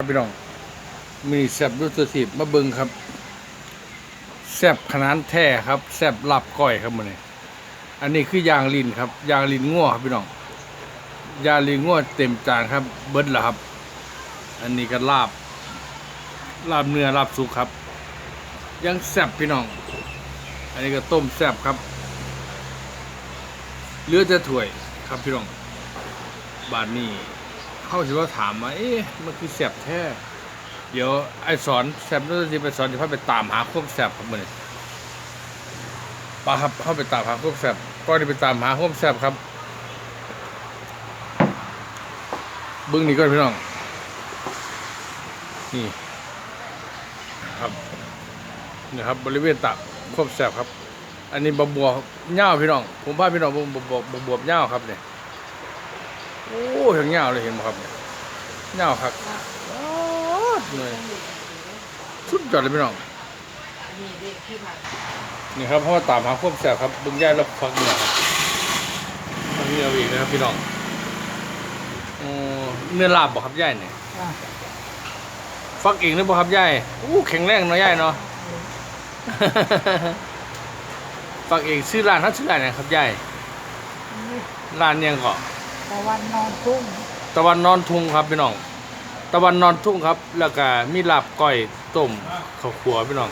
พี่น้องมีแซบด้วยตัวทีบมาเบิงครับ แซบขนาดแท้ครับ แซบลับก้อยครับมันนี่อันนี้คือยางลินครับยางลินง่วครับพี่น้องยางลินง่วเต็มจานครับ เบิดแล้วครับ อันนี้ก็ลาบลาบเนื้อลาบสุกครับ ยังแซบพี่น้อง อันนี้ก็ต้มแซบครับเลือจะถ้วยครับพี่น้องบาทนี้ เขาสิว่าถามว่าเอ๊ะมันคือแสบแท้เดี๋ยวไอ้สอนแสบนู่นที่ไปสอนที่พ่อไปตามหาควบแสบครับมันปาครับเข้าไปตามหาควบแสบก็ได้ไปตามหาควบแสบครับบึ้งนี่ก็พี่น้อง นี่ ครับนี่ครับ บริเวณตับควบแสบครับ อันนี้บะบัวเง่าพี่น้อง ผมพาพี่น้องบะบัวบะบัวเง่าครับเนี่ย โอ้ทั้งเงาเลยเห็นไหมครับเนี่ยเงาครับอ๊าดเลยสุดยอดเลยพี่น้องนี่ครับเพราะว่าตามหาควบแสบครับบึงย่ายแล้วฟักเหนือครับฟักเหนืออีกนะครับพี่น้องโอ้เนื้อลาบบ่ครับย่ายเนี่ยฟักเองหรือบ่ครับย่ายอู้แข็งแรงเนาะย่ายเนาะฟักเองซื้อร้านเขาซื้อร้านไหนครับย่ายร้านยังเกาะ ตะวันนอนทุ่งตะวันนอนทุ่งครับพี่น้อง ตะวันนอนทุ่งครับ แล้วก็มีลาบก้อยต้มข้าวขัวพี่น้อง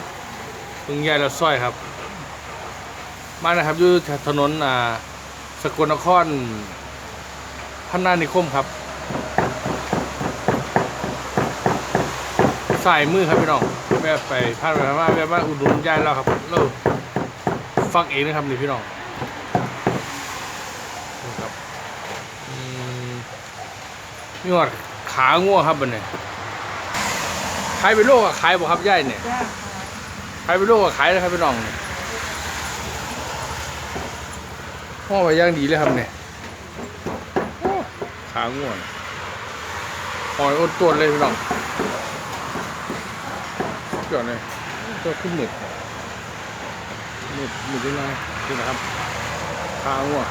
พึ่งใหญ่แล้วซอยครับ มานะครับอยู่ถนนอ่าสกลนครพัฒนานิคมครับสายมือครับพี่น้องแวะไปผ่าไปผ่ามาแวะมาอุดหนุนยายแล้วครับเราฟักเองนะครับนี่พี่น้องนี่ครับอืม มีหอดขาง่วครับบันเนี่ยขายไปโลกอะขายบ่ครับย่ายเนี่ยจ้าขายไปโลกอะขายนะครับพี่น้องเนี่ยห่อไว้อย่างดีเลยครับเนี่ยโอ้ขาง่วน่ะหอยอดตัวเลยพี่น้องจอดเลยตัวขึ้นหมึกหมึกหมึกยังไงนี่นะครับขาง่ว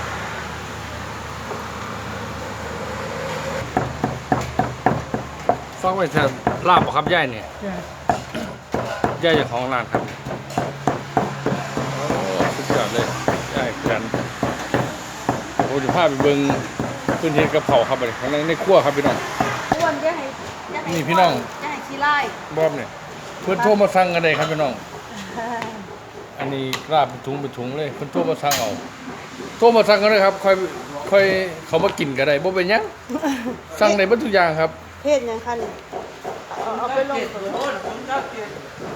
ฟังไว้เถอะลาบบ่ครับย่ายเนี่ยจ้าย่าเจ้าของร้านครับโอ้สุดยอดเลยย่ายกันโอ้จะพาไปเบิ่งพื้นที่กระเพราครับอันนี้ข้างในในครัวครับพี่น้อง อ้วนจะให้จะให้นี่พี่น้อง จะให้ขี้ไล่บอมเนี่ยเพื่อนโทรมาสั่งกันเลยครับพี่น้อง อันนี้ลาบเป็นถุงเป็นถุงเลยเพื่อนโทรมาสั่งเอาโทรมาสั่งกันเลยครับค่อยค่อยเขามากินกันได้บ่เป็นหยังสั่งได้เบิดทุกอย่างครับ เพศยังคะนี่เอาเอาไปลง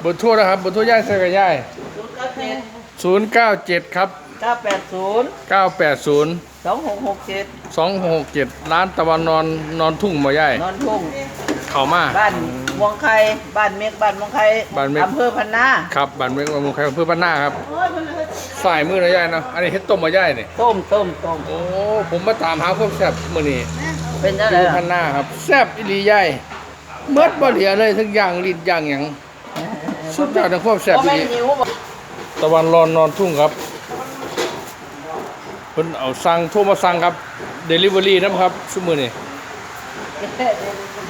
เบนโทรนะครับเบนโทรย่ายใส่กับย่ายศูนย์เก้าเจ็ดครับ เก้าแปดศูนย์เก้าแปดศูนย์สองหกหกเจ็ดสองหกเจ็ดร้านตะวันนอนนอนทุ่งมาย่ายนอนทุ่ง เข้ามา บ้านม่วงไข่บ้านเมฆบ้านม่วงไข่บ้านเมฆ อำเภอพันนาครับบ้านเมืองเมืองไทยอำเพื่อบ้านหน้าครับสายมือนะย่ายเนาะอันนี้เฮ็ดต้มมาย่ายเนี่ยต้มต้มต้มโอ้ผมมาตามหาความแซ่บมื้อนี้ เป็นอะไรอยู่พันหน้าครับ แซ่บอีหลีย่ายเมื่อบ่เหลือเลยทั้งอย่างลิ้นอย่างหยังสุดยอดในความแซ่บบ่อีแม่หนลีหิวบ่ตะวันรอนนอนทุ่งครับเพิ่นเอาสั่งโทรมาสั่งครับเดลิเวอรี่นะครับชั่วมื้อนี้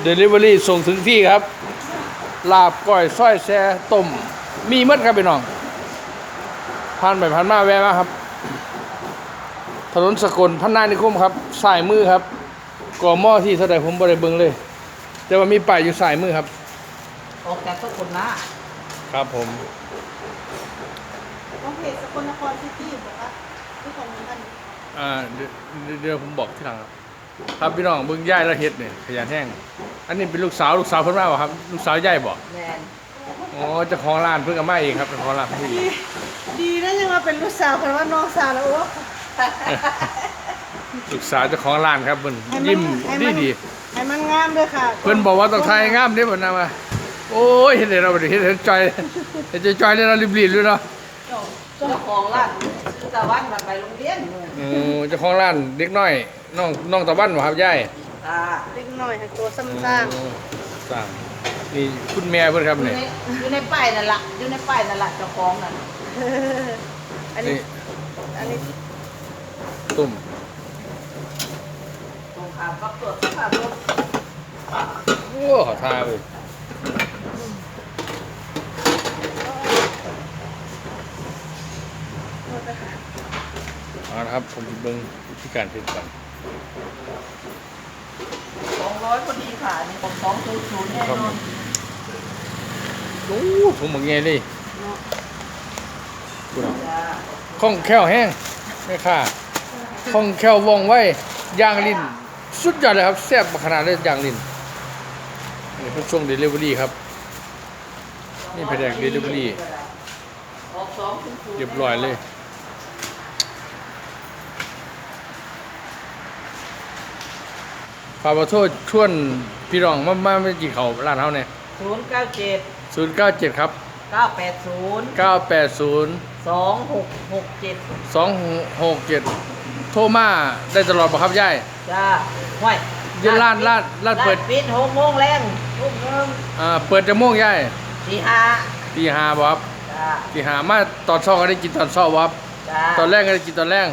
เดลิเวอรี่ส่งถึงที่ครับ ลาบก้อยส้อยแซ่ต้มมีหมดครับพี่น้องผ่านไปผ่านมาแวะมาครับ ถนนสกลพันนานิคมครับสายมือครับ ก่อหม้อที่เท่าใดผมบ่ได้เบิ่งเลย แต่ว่ามีป้ายอยู่สายมือครับ ออกจากสกุลนะครับผมน้องเพจสกลนครซิตี้บอกว่าที่ของมันอ่าเดี๋ยวเดี๋ยวเดี๋ยวผมบอกที่หลังครับครับพี่น้องเบิ่งย่ายและเฮ็ดนี่ขยันแห้งอันนี้เป็นลูกสาวลูกสาวเพิ่นมาบ่ครับ ลูกสาวย่ายบ่แม่นอ๋อเจ้าของร้านเพิ่งเอามาเองครับเจ้าของร้านผู้หญิงดีนะยังมาเป็นลูกสาวกันว่าน้องสาวแล้วโอ้ ลูกสาวเจ้าของร้านครับเพิ่นให้นยิ้มให้ดีนดีให้มันงามด้วยค่ะเพิ่นบอกว่าต้องทายงามเด้เพิ่นนะว่าโอ้ยเห็นได้เราบ่ได้เห็นเห็นจอยเห็นจอยๆเลยเรารีบๆเลยเนาะเจ้าของร้านตะวันมาไปโรงเรียนอือเจ้าของร้านเด็กน้อยน้องน้องตะวันบ่ครับยายอ่าเล็กน้อยให้ตัวซ้ำสร้างอืมสร้างนี่คุณแม่เพิ่นครับอยู่นี่ในอยู่ในป้ายนั่นล่ะอยู่ในป้ายนั่นล่ะเจ้าของนั่นอันนี้ นี่อันนี้ตุ่ม ตรงข้ามกับตรวจสภาพรถโอ้ขอทาเลยเอาละครับ ผมจะเบิ่งวิธีการเฮ็ดก่อนสองร้อยพอดีค่ะนี่ผมสองศูนย์ศูนย์แน่นอนโอ้ถุงบางแง่เลยกูน่ะจ้าคล่องแคล่วแห้งไม่ค่าคล่องแคล่วว่องไวย่างลิ้น สุดยอดเลยครับแซ่บขนาดเลยย่างลิ้นนี่เป็นช่วงเดลิเวอรี่ครับ นี่แผนกเดลิเวอรี่ออกสองศูนย์ศูนย์เรียบร้อยเลยขอขอโทษชวนพี่รองมามาไม่กี่เขาวร้านเฮาเนี่ยศูนย์เก้าเจ็ดศูนย์เก้าเจ็ดครับเก้าแปดศูนย์เก้าแปดศูนย์สองหกหกเจ็ดสองหกเจ็ด โทรมาได้ตลอดป่ะครับย่ายจ้าห้วยเดี๋ยวร้านร้านร้านเปิดปิดหกโมงแรงทุ่มหนึงอ่าเปิดจะโมงย่ายสี่ห้าตีห้าบ่ครับจ้าตีห้ามาตอนเช้าก็ได้กินตอนเช้าบ่ครับจ้าตอนแรกก็ได้กินตอนแรก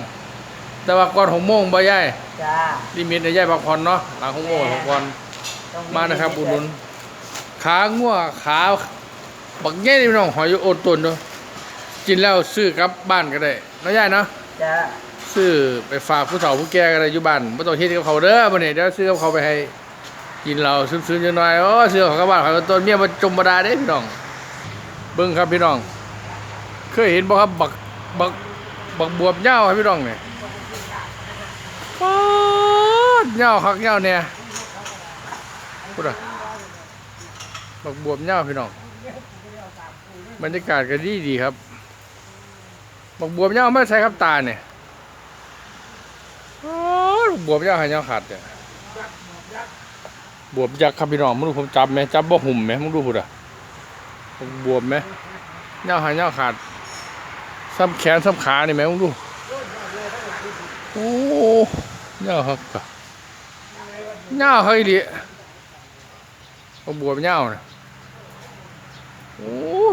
แต่ว่าก่อนหกโมงบ่ย่ายจ้าลิมิตในย่ายพักผ่อนเนาะหลังหกโมงพักผ่อนต้องมานะครับอุดหนุนขางัวขาบักแง่นี่พี่น้องหอยอยู่โอดตนเนาะกินแล้วซื้อกลับบ้านก็ได้เนาะย่ายเนาะจ้า ซื้อไปฝากผู้เฒ่าผู้แก่ก็ได้อยู่บ้านบ่ต้องเฮ็ดกับเขาเด้อบัดนี้เดี๋ยวซื้อกับเขาไปให้กินเราซึ้งๆจังหน่อยโอ้ซื้อของกับบ้านเขาต้นเมียบ่จมบ่ได้เด้พี่น้อง เบิ่งครับพี่น้อง เคยเห็นบ่ครับบักบักบักบวบเหย้าครับพี่น้องเนี่ยป๊าดเหย้าคักเหย้าเนี่ยพูดอะบักบวบเหย้าพี่น้องบรรยากาศก็ดีดีครับบักบวบเหย้าไม่ใช่ครับตาเนี่ย บวบย้าหายเหย้าขาดเนี่ยบวบยักษ์ครับพี่น้องมึงดูผมจับไหมจับบ่หุ่มไหมมึงดูพูดอะบวบไหมเงาหายเงาขาดซ้ำแขนซ้ำขานี่แม่มึงดูโอ้เงาหักกะเงาเฮ้ยดิบวบเงาเนี่ยโอ้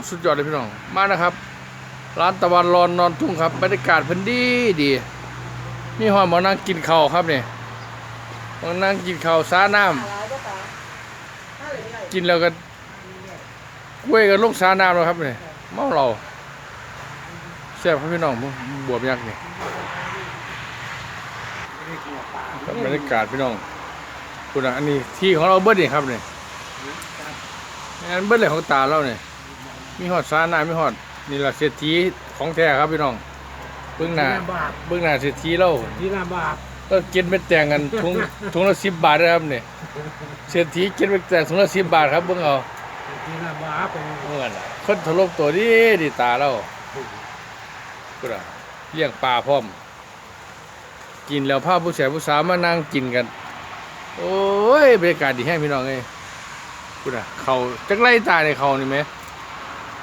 สุดยอดเลยพี่น้อง มานะครับ ร้านตะวันรอนนอนทุ่งครับบรรยากาศเพิ่นดีดี นี่หอมมานั่งกินข้าวครับเนี่ยมานั่งกินข้าวซาน้ำกินแล้วก็กล้วยก็ลงซาน้ำแล้วครับเนี่ยเมาเราแซ่บครับพี่น้องบวบยักษ์นี่ครับบรรยากาศพี่น้องคุณอันนี้ที่ของเราเบิ้ดนี่ครับเนี่ยอันเบิ้ดเลยของตาเราเนี่ยมีหอดซาหน้ามีหอดนี่แหละเศรษฐีของแท้ครับพี่น้อง เบื้องหน้าเบื้องหน้าเศรษฐีเราที่ลำบากก็กินเม็ดแตงกันถุงถุงละสิบบาทนะครับเนี่ยเศรษฐีกินเม็ดแตงถุงละสิบบาทครับเบิ่งเอาที่ลำบากเป็นเมื่อนคนถล่มตัวดีดีตาเราก็ได้เลี้ยงปลาพร้อม กินแล้วพาผู้ชายผู้สาวมานั่งกินกัน โอ้ยบรรยากาศดีแห้งพี่น้องเอ้ยกูน่ะเขาจักไล่ตาในเขานี่ไหม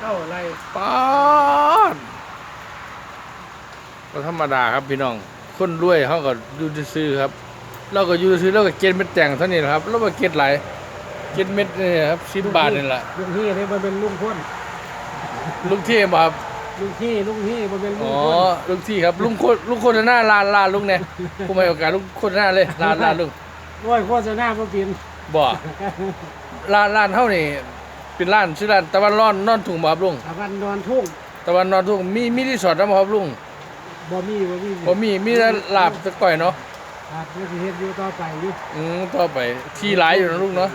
เข้าไรป๊าด ก็ธรรมดาครับพี่น้อง คนรวยเขาก็อยู่ซื้อๆครับเราก็อยู่ซื้อเราก็เก็บเม็ดแตงเท่านี้แหละครับเราก็เก็บหลายเก็บเม็ดนี่ครับสิบบาทนี่แหละลุงที่นี่มันเป็นลุงพ้นลุงที่บ่ครับลุงที่ลุงที่มันเป็นลุอ๋งอพ้นลุงที่ครับลุงโคลุงโคตรหน้าลานลานลุงเนี่ยผู้ไม่โอกาสลุงโคตรหน้าเลยลานลานลุงร้อยโฆษณาบ่เป็นบ่ลานลานเท่านี่เป็นร้านชื่อร้านตะวันร้อนนอนถุงบ่ครับลุงตะวันนอนทุ่งตะวันนอนถุงมีมีรีสอร์ทนะบ่ครับลุง บ่มีบ่มีบ่มีมีแต่ลาบตะก้อยเนาะครับนี่สิเฮ็ดอยู่ต่อไปอยู่อืมต่อไปที่หลายอยู่นะลุงเนาะ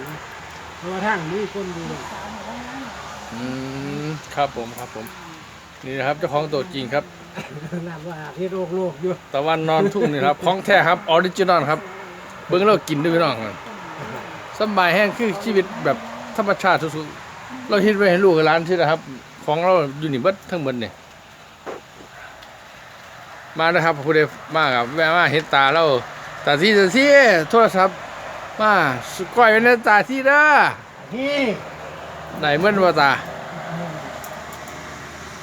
เพราะว่าทางมีคนดูเลยอืมครับผมครับผม นี่นะครับเจ้าของตัวจริงครับน้ำว่าเฮ็ดโรคโลกอยู่ตะวันนอนทุ่งนี่ครับของแท้ครับออริจินอลครับ เบิ่งแล้วกินด้วยพี่น้องครับสำบายแห้งคือชีวิตแบบธรรมชาติสุดๆเราเฮ็ดไว้ให้ลูกกับหลานใช่ไหมครับ ของเราอยู่นี่เบิดทั้งหมดนี่ มานะครับผู้ใดมากับแวะมาเห็นตาเราตาที่ตาที่โทรศัพท์มาสก้อยไว้ในตาที่เด้อนี่ไหนเมื่อนว่าตา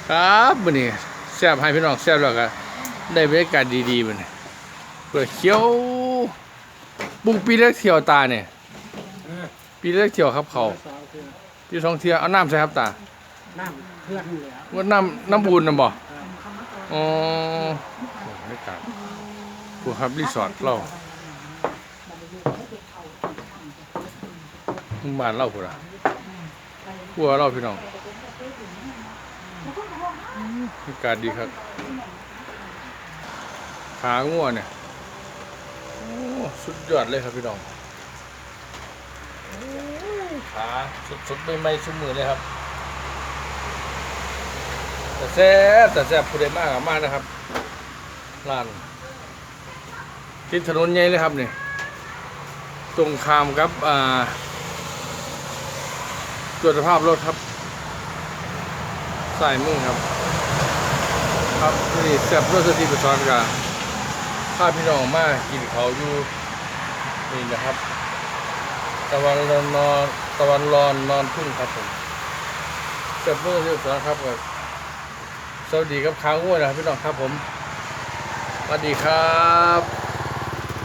ครับมื้อนี้แซ่บให้พี่น้องแซ่บแล้วก็ได้บรรยากาศดีๆมื้อนี้เพื่อเขียวบุ้งปีแรกเที่ยวตาเนี่ยปีแรกเที่ยวครับเขาสองคือปีสองเที่ยวเอาน้ำใส่ครับตาน้ำเพื่อนเหลือว่าน้ำน้ำบูนน่ะบ่ อ๋อโอ้บรรยากาศผู้ครับรีสอร์ทเราบ้านเล่าพุ่นะพัวเล่าพี่น้องอากาศดีครับ ขาง่วเนี่ยโอ้สุดยอดเลยครับพี่น้องขาสุดๆไม่ๆชุ่มมือเลยครับ แต่แซ่บแต่แซ่บผู้ใดมากมากนะครับร้านทิศถนนใหญ่เลยครับเนี่ยตรงขามครับอ่าตรวจสภาพรถครับใสายมือครับ ครับนี่แซ่บรถสติประสอนกันพาพี่น้องมากกินเขาอยู่นี่นะครับ ตะวันนอนตะวันรอนนอนทุ่งครับผมแซ่บรถสติประสอนครับกับ วัสดีครับค้างอ้วนนะครับพี่น้องครับผมสวัสดีครับ